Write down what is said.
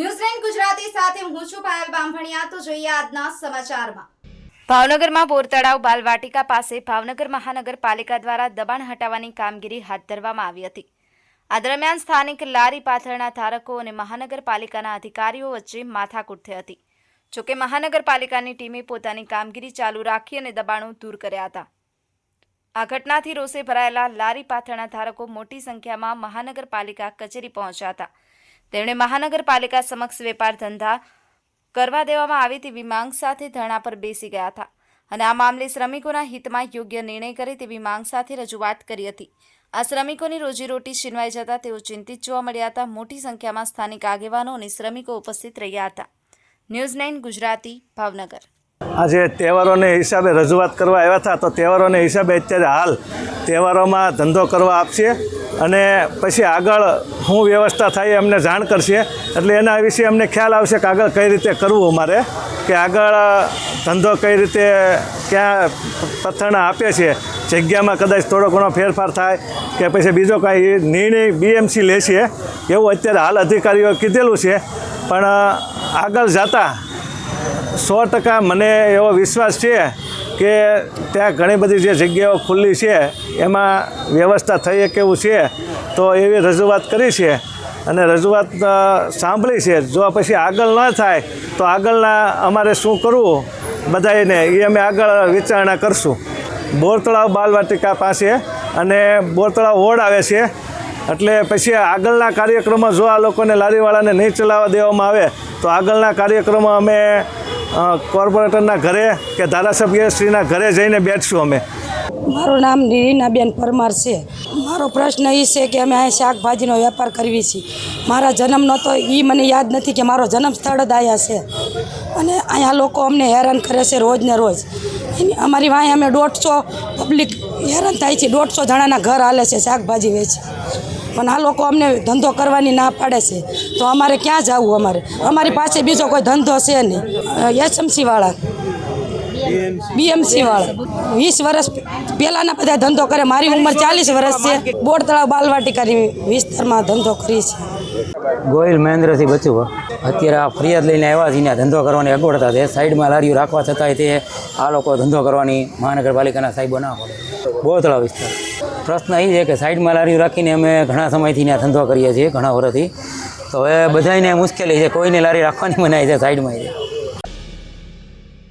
ન્યૂઝલેન્ડ ગુજરાતી સાથે હું છું પાયલ બામભણિયા તો જોઈએ આજના સમાચારમાં. ભાવનગરમાં બોરતળાવ બાલવાટિકા પાસે ભાવનગર મહાનગરપાલિકા દ્વારા દબાણ હટાવવાની કામગીરી હાથ ધરવામાં આવી હતી. આ દરમિયાન સ્થાનિક લારી પાથરના ધારકો અને મહાનગરપાલિકાના અધિકારીઓ વચ્ચે માથાકૂટ થઈ હતી. જોકે મહાનગરપાલિકાની ટીમે પોતાની કામગીરી ચાલુ રાખી અને દબાણો દૂર કર્યા હતા. આ ઘટનાથી રોષે ભરાયેલા લારી પાથરના ધારકો મોટી સંખ્યામાં મહાનગરપાલિકા કચેરી પહોંચ્યા હતા. તેમણે મહાનગરપાલિકા સમક્ષ વેપાર ધંધા કરવા દેવામાં આવે તેવી માંગ સાથે ધરણા પર બેસી ગયા હતા અને આ મામલે શ્રમિકોના હિતમાં યોગ્ય નિર્ણય કરે તેવી માંગ સાથે રજૂઆત કરી હતી. આ શ્રમિકોની રોજીરોટી છીનવાઈ જતા તેઓ ચિંતિત જોવા મળ્યા હતા. મોટી સંખ્યામાં સ્થાનિક આગેવાનો અને શ્રમિકો ઉપસ્થિત રહ્યા હતા. News nine Gujarati, Bhavnagar. આજે તહેવારોને હિસાબે રજૂઆત કરવા આવ્યા હતા. તો તહેવારોને હિસાબે અત્યારે હાલ તહેવારોમાં ધંધો કરવા આપશે. અને પછી આગળ શું વ્યવસ્થા થાય અમને જાણ કરશે. એટલે એના વિશે અમને ખ્યાલ આવશે કે આગળ કઈ રીતે કરવું અમારે, કે આગળ ધંધો કઈ રીતે ક્યાં પથ્થરના આપે છે. જગ્યામાં કદાચ થોડો ઘણો ફેરફાર થાય કે પછી બીજો કાંઈ નિર્ણય બીએમસી લેશે, એવું અત્યારે હાલ અધિકારીઓ કીધેલું છે. પણ આગળ જતાં સો ટકા મને એવો વિશ્વાસ છે કે ત્યાં ઘણી બધી જે જગ્યાઓ ખુલ્લી છે, એમાં વ્યવસ્થા થઈ શકે એવું છે, તો એવી રજૂઆત કરી છે. અને રજૂઆત સાંભળી છે. જો પછી આગળ ન થાય, તો આગળના અમારે શું કરવું? બધાને એ અમે આગળ વિચારણા કરશું. બોરતળાવ બાલવાટિકા પાસે અને બોરતળાવ વોર્ડ આવે છે. એટલે પછી આગળના કાર્યક્રમો જો આ લોકોને લારીવાળાને નહીં ચલાવવા દેવામાં આવે, તો આગળના કાર્યક્રમો અમે કોર્પોરેટરના ઘરે કે ધારાસભ્યશ્રીના ઘરે જઈને બેઠશું અમે? મારું નામ નીનાબેન પરમાર છે. મારો પ્રશ્ન એ છે કે અમે અહીં શાકભાજીનો વેપાર કરવી છીએ. મારા જન્મનો તો એ મને યાદ નથી કે મારો જન્મ સ્થળ જ આવ્યા છે. અને અહીંયા લોકો અમને હેરાન કરે છે રોજ ને રોજ. અમારી વાંહે અમે દોઢસો પબ્લિક હેરાન થાય છે. દોઢસો જણાના ઘર હાલે છે શાકભાજી વેચે. પણ આ લોકો અમને ધંધો કરવાની ના પાડે છે. તો અમારે ક્યાં જવું અમારે? અમારી પાસે બીજો કોઈ ધંધો છે નહીં. એસએમસી વાળા. બીએમસી વાળા. વીસ વર્ષ પહેલાંના બધા ધંધો કરે. મારી ઉંમર ચાલીસ વર્ષ છે. બોર તળાવ બાલવાટિકાની વિસ્તારમાં ધંધો કરી છે. ગોયલ મહેન્દ્રસિંહ બચુ અત્યારે આ ફરિયાદ લઈને આવ્યા છીએ ધંધો કરવાની અગવડતા છે. સાઈડમાં લારીઓ રાખવા છતાંય તે આ લોકો ધંધો કરવાની મહાનગરપાલિકાના સાહેબો ના પડે બહુ તળાવ વિસ્તાર પ્રશ્ન એ છે કે સાઈડમાં લારીઓ રાખીને અમે ઘણા સમયથી ત્યાં ધંધો કરીએ છીએ, ઘણા વર્ષથી. તો હવે બધાને મુશ્કેલી છે કોઈને લારી રાખવાની મનાય છે, સાઈડમાં